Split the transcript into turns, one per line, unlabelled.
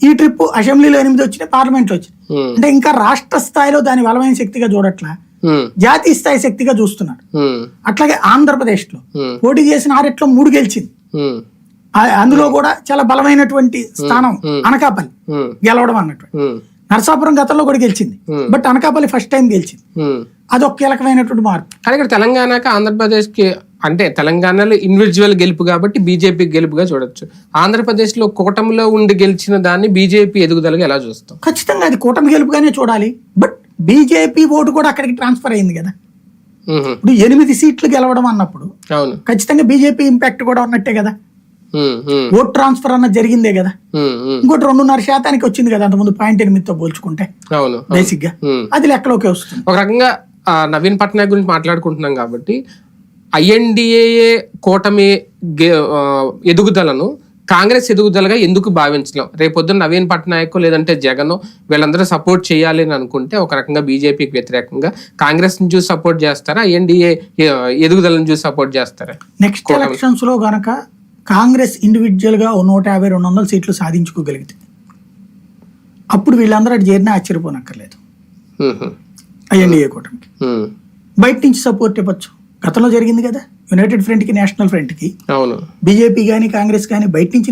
ఈ ట్రిప్ అసెంబ్లీలో ఎనిమిది వచ్చినాయి పార్లమెంట్లో వచ్చినాయి. అంటే ఇంకా రాష్ట్ర స్థాయిలో దాని బలమైన శక్తిగా చూడట్లా? జాతీయ స్థాయి శక్తిగా చూస్తున్నారు
ఉమ్,
అట్లాగే ఆంధ్రప్రదేశ్లో
ఉమ్,
పోటీ చేసిన ఆరిట్లో మూడు గెలిచింది. అందులో కూడా చాలా బలమైనటువంటి స్థానం. అనకాపల్లి. గెలవడం అన్నట్టు. నరసాపురం గతంలో కూడా గెలిచింది. బట్ అనకాపల్లి ఫస్ట్ టైం గెలిచింది. అదొక కీలకమైనటువంటి మార్పు.
కానీ ఇక్కడ తెలంగాణకి ఆంధ్రప్రదేశ్కి అంటే తెలంగాణలో ఇండివిజువల్ గెలుపు కాబట్టి బీజేపీ గెలుపుగా చూడొచ్చు. ఆంధ్రప్రదేశ్లో కూటమిలో ఉండి గెలిచిన దాన్ని బీజేపీ ఎదుగుదలగా ఎలా చూస్తాం?
ఖచ్చితంగా అది కూటమి గెలుపుగానే చూడాలి. బట్ బీజేపీ ఓటు కూడా అక్కడికి ట్రాన్స్ఫర్ అయింది కదా. ఇప్పుడు ఎనిమిది సీట్లు గెలవడం అన్నప్పుడు
అవును.
ఖచ్చితంగా బీజేపీ ఇంపాక్ట్ కూడా ఉన్నట్టే కదా. ఓట్ ట్రాన్స్ఫర్ అన్నది జరిగిందే కదా. ఇంకోటి రెండున్నర శాతానికి వచ్చింది కదా అంతకుముందు పాయింట్ ఎనిమిదితో పోల్చుకుంటే.
అవును బేసిక్గా.
అది లెక్కలోకి వస్తుంది.
ఒక రకంగా నవీన్ పట్నాయక్ గురించి మాట్లాడుకుంటున్నాం కాబట్టి ఐఎన్డిఏఏ కూటమి ఎదుగుదలను కాంగ్రెస్ ఎదుగుదలగా ఎందుకు భావించలేం? రేపొద్దున నవీన్ పట్నాయక్ లేదంటే జగన్ వీళ్ళందరూ సపోర్ట్ చేయాలి అని అనుకుంటే ఒక రకంగా బీజేపీకి వ్యతిరేకంగా కాంగ్రెస్ని చూసి సపోర్ట్ చేస్తారా? ఐఎన్డిఏ ఎదుగుదలను చూసి సపోర్ట్ చేస్తారా?
నెక్స్ట్ ఎలక్షన్స్లో గనక కాంగ్రెస్ ఇండివిజువల్గా ఓ నూట యాభై రెండు వందల సీట్లు సాధించుకోగలిగితే అప్పుడు వీళ్ళందరూ అటు చేరినా ఆశ్చర్యపోనక్కర్లేదు. ఐఎన్డీఏ కూటమికి. బయట నుంచి సపోర్ట్ ఇవ్వచ్చు. గతంలో జరిగింది కదా? యునైటెడ్ ఫ్రంట్కి నేషనల్ ఫ్రంట్కి.
అవును.
బీజేపీ కానీ కాంగ్రెస్ కానీ బయట నుంచి